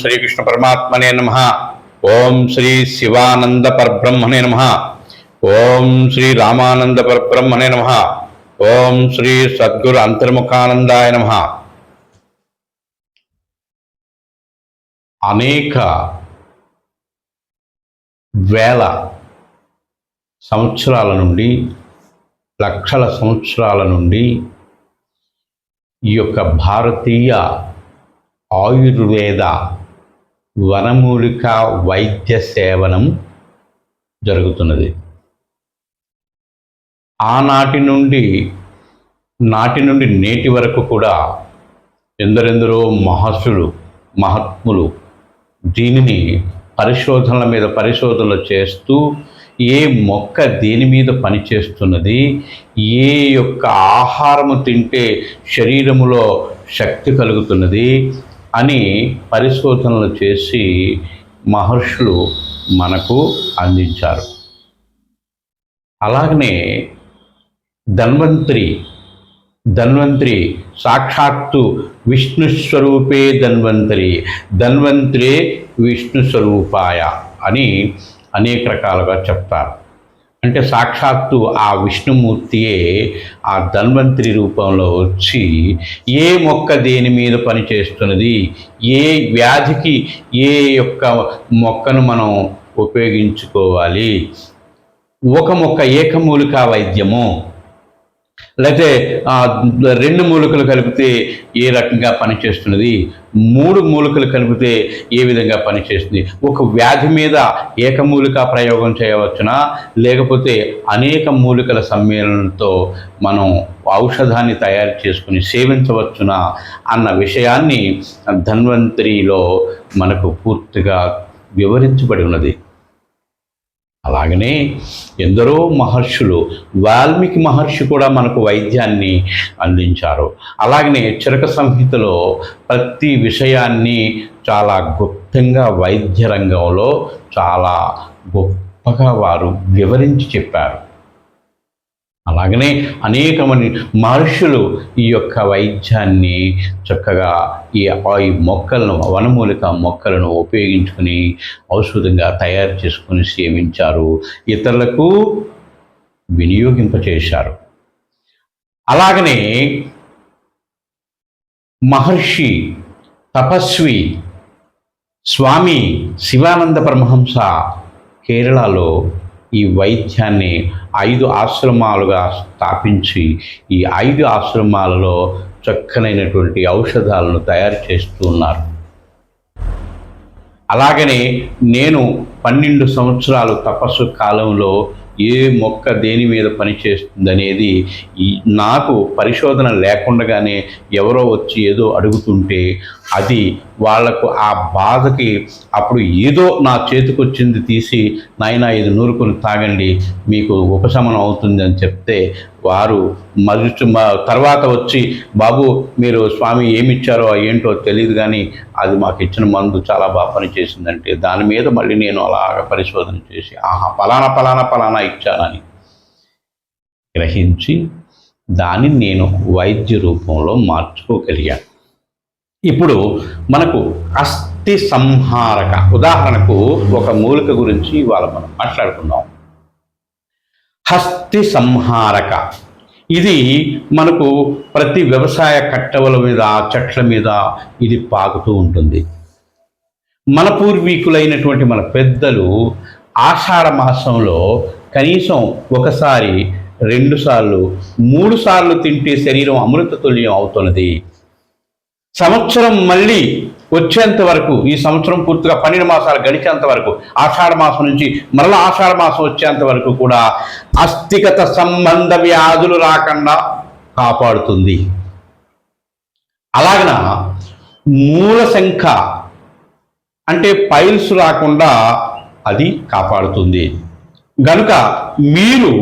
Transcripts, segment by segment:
శ్రీకృష్ణ పరమాత్మనే నమ. ఓం శ్రీ శివానంద పరబ్రహ్మణే నమ. ఓం శ్రీ రామానంద పరబ్రహ్మణే నమ. ఓం శ్రీ సద్గురు అంతర్ముఖానందాయ నమ. అనేక వేల సంవత్సరాల నుండి లక్షల సంవత్సరాల నుండి ఈ యొక్క భారతీయ ఆయుర్వేద వనమూలిక వైద్య సేవనం జరుగుతున్నది. ఆనాటి నుండి నాటి నుండి నేటి వరకు కూడా ఎందరెందరో మహర్షులు మహాత్ములు దీనిని పరిశోధనల మీద పరిశోధనలు చేస్తూ ఏ మొక్క దేని మీద పనిచేస్తున్నది ఏ యొక్క ఆహారము తింటే శరీరములో శక్తి కలుగుతున్నది అని పరిశోధనలు చేసి మహర్షులు మనకు అందించారు. అలాగనే ధన్వంతరి ధన్వంతరి సాక్షాత్తు విష్ణు స్వరూపే ధన్వంతరి ధన్వంతరే విష్ణు స్వరూపాయ అని అనేక రకాలుగా చెప్తారు. అంటే సాక్షాత్తు ఆ విష్ణుమూర్తియే ఆ ధన్వంతరి రూపంలో వచ్చి ఏ మొక్క దేని మీద పనిచేస్తున్నది ఏ వ్యాధికి ఏ యొక్క మొక్కను మనం ఉపయోగించుకోవాలి ఒక మొక్క ఏకమూలికా వైద్యము లేకపోతే ఆ, రెండు మూలికలు కలిపితే ఏ రకంగా పనిచేస్తున్నది? మూడు మూలికలు కలిపితే ఏ విధంగా పనిచేస్తుంది? ఒక వ్యాధి మీద ఏకమూలిక ప్రయోగం చేయవచ్చునా? లేకపోతే అనేక మూలికల సమ్మేళనంతో మనం ఔషధాన్ని తయారు చేసుకుని సేవించవచ్చునా? అన్న విషయాన్ని ధన్వంతరిలో మనకు పూర్తిగా వివరించబడి ఉన్నది. అలాగనే ఎందరో మహర్షులు వాల్మీకి మహర్షి కూడా మనకు వైద్యాన్ని అందించారు. అలాగనే చరక సంహితలో ప్రతి విషయాన్ని చాలా గుప్తంగా వైద్య రంగంలో చాలా గొప్పగా వారు వివరించి చెప్పారు. అలాగనే అనేక మంది మహర్షులు ఈ యొక్క వైద్యాన్ని చక్కగా ఈ ఈ మొక్కలను వనమూలిక మొక్కలను ఉపయోగించుకుని ఔషధంగా తయారు చేసుకుని సేవించారు. ఇతరులకు వినియోగింపచేశారు. అలాగనే మహర్షి తపస్వి స్వామి శివానంద పరమహంస కేరళలో ఈ వైద్యాన్ని ఐదు ఆశ్రమాలుగా స్థాపించి ఈ ఐదు ఆశ్రమాలలో చక్కనైనటువంటి ఔషధాలను తయారు చేస్తూ ఉన్నారు. అలాగనే నేను పన్నెండు సంవత్సరాలు తపస్సు కాలంలో ఏ మొక్క దేని మీద పనిచేస్తుందనేది నాకు పరిశోధన లేకుండగానే ఎవరో వచ్చి ఏదో అడుగుతుంటే అది వాళ్ళకు ఆ బాధకి అప్పుడు ఏదో నా చేతికొచ్చింది తీసి నాయన ఇది నూరుకొని తాగండి మీకు ఉపశమనం అవుతుంది అని చెప్తే వారు మరుచు మ- తర్వాత వచ్చి బాబు మీరు స్వామి ఏమిచ్చారో ఏంటో తెలియదు కానీ అది మాకు ఇచ్చిన మందు చాలా బాగా పనిచేసిందంటే దాని మీద మళ్ళీ నేను అలాగ పరిశోధన చేసి ఆహా పలానా పలానా పలానా ఇచ్చానని గ్రహించి దాన్ని నేను వైద్య రూపంలో మార్చుకోగలిగాను. ఇప్పుడు మనకు అస్థి సంహారక ఉదాహరణకు ఒక మూలిక గురించి ఇవాళ మనం మాట్లాడుకుందాం. హస్తి సంహారక. ఇది మనకు ప్రతి వ్యవసాయ కట్టవల మీద చెట్ల మీద ఇది పాకుతూ ఉంటుంది. మన పూర్వీకులైనటువంటి మన పెద్దలు ఆషాఢ మాసంలో కనీసం ఒకసారి రెండుసార్లు మూడుసార్లు మూడు సార్లు తింటే శరీరం అమృత తుల్యం అవుతున్నది. సంవత్సరం మళ్ళీ వచ్చేంత వరకు ఈ సంవత్సరం పూర్తిగా పన్నెండు మాసాలు గడిచేంత వరకు ఆషాఢ మాసం నుంచి మరలా ఆషాఢ మాసం వచ్చేంత వరకు కూడా అస్థిగత సంబంధ వ్యాధులు రాకుండా కాపాడుతుంది. అలాగన మూల శంఖ అంటే పైల్స్ రాకుండా అది కాపాడుతుంది. గనుక మీరు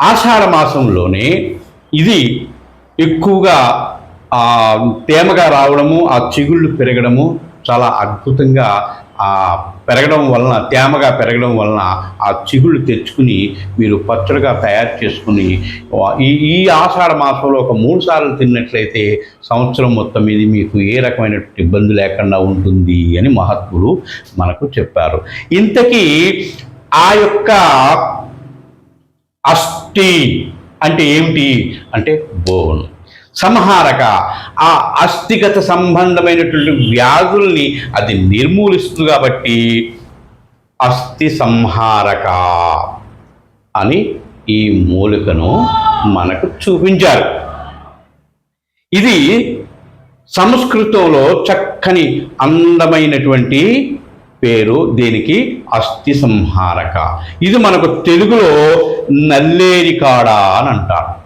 ఆషాఢ మాసంలోనే ఇది ఎక్కువగా ఆ తేమగా రావడము ఆ చిగుళ్ళు పెరగడము చాలా అద్భుతంగా ఆ పెరగడం వలన తేమగా పెరగడం వలన ఆ చిగుళ్ళు తెచ్చుకుని మీరు పచ్చడిగా తయారు చేసుకుని ఈ ఈ ఆషాఢ మాసంలో ఒక మూడు సార్లు తిన్నట్లయితే సంవత్సరం మొత్తం ఇది మీకు ఏ రకమైన ఇబ్బంది లేకుండా ఉంటుంది అని మహత్ములు మనకు చెప్పారు. ఇంతకీ ఆ యొక్క అస్థి అంటే ఏమిటి? అంటే బోన్. సంహారక. ఆ అస్థిగత సంబంధమైనటువంటి వ్యాధుల్ని అది నిర్మూలిస్తుంది కాబట్టి అస్థి సంహారక అని ఈ మూలికను మనకు చూపించారు. ఇది సంస్కృతంలో చక్కని అందమైనటువంటి పేరు దీనికి అస్థి సంహారక. ఇది మనకు తెలుగులో నల్లేరికాడ అని అంటారు.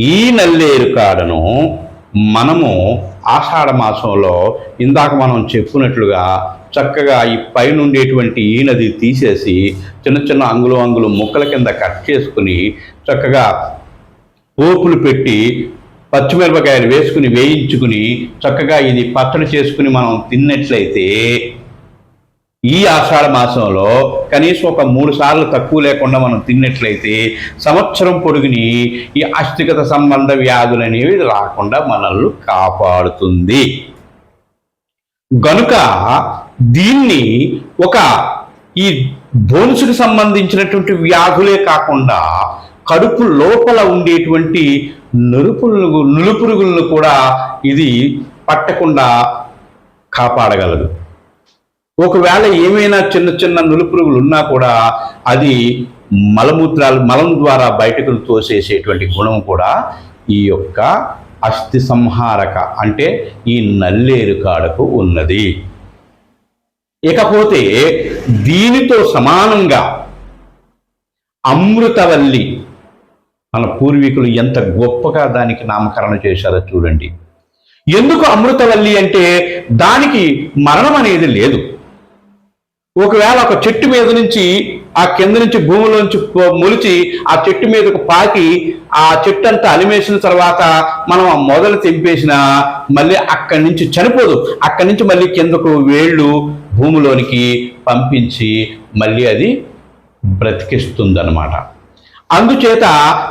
ఈ నల్లేరు కాడను మనము ఆషాఢ మాసంలో ఇందాక మనం చెప్పుకున్నట్లుగా చక్కగా ఈ పైన ఉండేటువంటి ఈ నది తీసేసి చిన్న చిన్న అంగులు అంగులు ముక్కల కింద కట్ చేసుకుని చక్కగా పోపులు పెట్టి పచ్చిమిరపకాయలు వేసుకుని వేయించుకుని చక్కగా ఇది పచ్చడి చేసుకుని మనం తిన్నట్లయితే ఈ ఆషాఢ మాసంలో కనీసం ఒక మూడు సార్లు తక్కువ లేకుండా మనం తిన్నట్లయితే సంవత్సరం పొడుగుని ఈ అస్థిగత సంబంధ వ్యాధులు అనేవి రాకుండా మనల్ని కాపాడుతుంది. గనుక దీన్ని ఒక ఈ బోన్సుకు సంబంధించినటువంటి వ్యాధులే కాకుండా కడుపు లోపల ఉండేటువంటి నురుపులు నులుపురుగులను కూడా ఇది పట్టకుండా కాపాడగలదు. ఒకవేళ ఏమైనా చిన్న చిన్న నులుపురుగులు ఉన్నా కూడా అది మలమూత్రాలు మలం ద్వారా బయటకు తోసేసేటువంటి గుణం కూడా ఈ యొక్క అస్థి సంహారక అంటే ఈ నల్లేరు కాడకు ఉన్నది. ఇకపోతే దీనితో సమానంగా అమృతవల్లి మన పూర్వీకులు ఎంత గొప్పగా దానికి నామకరణ చేశారో చూడండి. ఎందుకు అమృతవల్లి అంటే దానికి మరణం అనేది లేదు. ఒకవేళ ఒక చెట్టు మీద నుంచి ఆ కింద నుంచి భూమిలోంచి మొలిచి ఆ చెట్టు మీదకు పాకి ఆ చెట్టు అంతా అలిమేసిన తర్వాత మనం ఆ మొదలు తెంపేసిన మళ్ళీ అక్కడి నుంచి చనిపోదు. అక్కడి నుంచి మళ్ళీ కిందకు వేళ్ళు భూమిలోనికి పంపించి మళ్ళీ అది బ్రతికిస్తుందన్నమాట. అందుచేత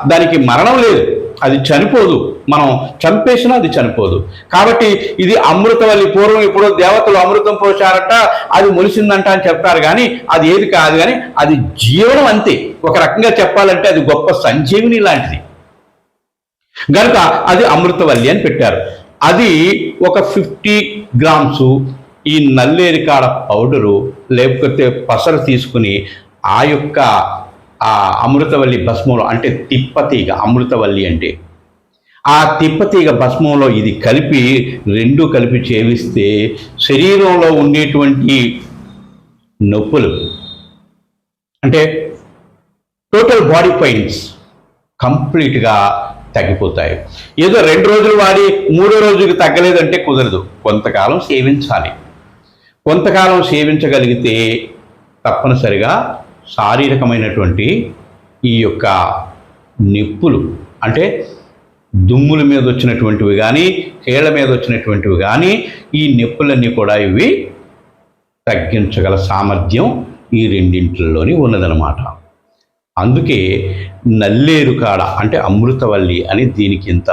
దానికి మరణం లేదు. అది చనిపోదు. మనం చంపేసినా అది చనిపోదు. కాబట్టి ఇది అమృతవల్లి పూర్వం ఇప్పుడు దేవతలు అమృతం పోసారట అది మొలిసిందంట అని చెప్తారు కానీ అది ఏది కాదు కానీ అది జీవనం అంతే. ఒక రకంగా చెప్పాలంటే అది గొప్ప సంజీవిని లాంటిది. గనుక అది అమృతవల్లి అని పెట్టారు. అది ఒక ఫిఫ్టీ గ్రామ్స్ ఈ నల్లేరికాడ పౌడరు లేకపోతే పసరు తీసుకుని ఆ యొక్క ఆ అమృతవల్లి భస్మంలో అంటే తిప్పతీగ అమృతవల్లి అంటే ఆ తిప్పతీగ భస్మంలో ఇది కలిపి రెండు కలిపి చేవిస్తే శరీరంలో ఉండేటువంటి నొప్పులు అంటే టోటల్ బాడీ పెయిన్స్ కంప్లీట్గా తగ్గిపోతాయి. ఏదో రెండు రోజులు వాడి మూడో రోజుకి తగ్గలేదంటే కుదరదు. కొంతకాలం సేవించాలి. కొంతకాలం సేవించగలిగితే తప్పనిసరిగా శారీరకమైనటువంటి ఈ యొక్క నిప్పులు అంటే దుమ్ముల మీద వచ్చినటువంటివి కానీ కీళ్ళ మీద వచ్చినటువంటివి కానీ ఈ నొప్పులన్నీ కూడా ఇవి తగ్గించగల సామర్థ్యం ఈ రెండింటిలోని ఉన్నదనమాట అందుకే నల్లేరు కాడ అంటే అమృతవల్లి అని దీనికి ఇంత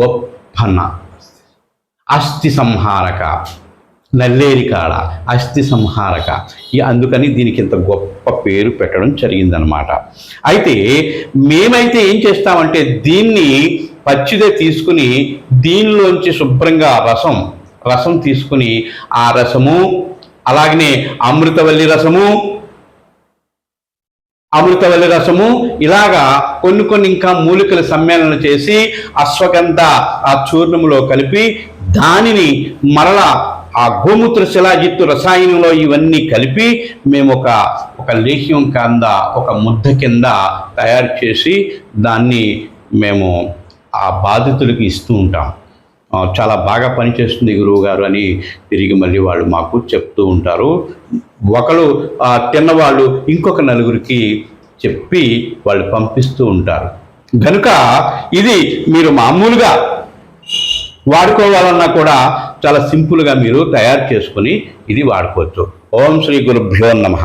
గొప్పన. అస్థి సంహారక నల్లేరి కాడ అస్థి సంహారక. ఈ అందుకని దీనికి ఇంత గొప్ప పేరు పెట్టడం జరిగిందనమాట అయితే మేమైతే ఏం చేస్తామంటే దీన్ని పచ్చిదే తీసుకుని దీనిలోంచి శుభ్రంగా రసం రసం తీసుకుని ఆ రసము అలాగనే అమృతవల్లి రసము అమృతవల్లి రసము ఇలాగా కొన్ని కొన్ని ఇంకా మూలికల సమ్మేళనం చేసి అశ్వగంధ ఆ చూర్ణములో కలిపి దానిని మరలా ఆ గోమూత్ర శిలాజిత్తు రసాయనంలో ఇవన్నీ కలిపి మేము ఒక ఒక లేహ్యం కింద ఒక ముద్ద కింద తయారు చేసి దాన్ని మేము ఆ బాధితులకు ఇస్తూ ఉంటాం. చాలా బాగా పనిచేస్తుంది గురువు గారు అని తిరిగి మళ్ళీ వాళ్ళు మాకు చెప్తూ ఉంటారు. ఒకరు తిన్నవాళ్ళు ఇంకొక నలుగురికి చెప్పి వాళ్ళు పంపిస్తూ ఉంటారు. కనుక ఇది మీరు మామూలుగా వాడుకోవాలన్నా కూడా చాలా సింపుల్గా మీరు తయారు చేసుకుని ఇది వాడుకోవచ్చు. ఓం శ్రీ గురుభ్యో నమః.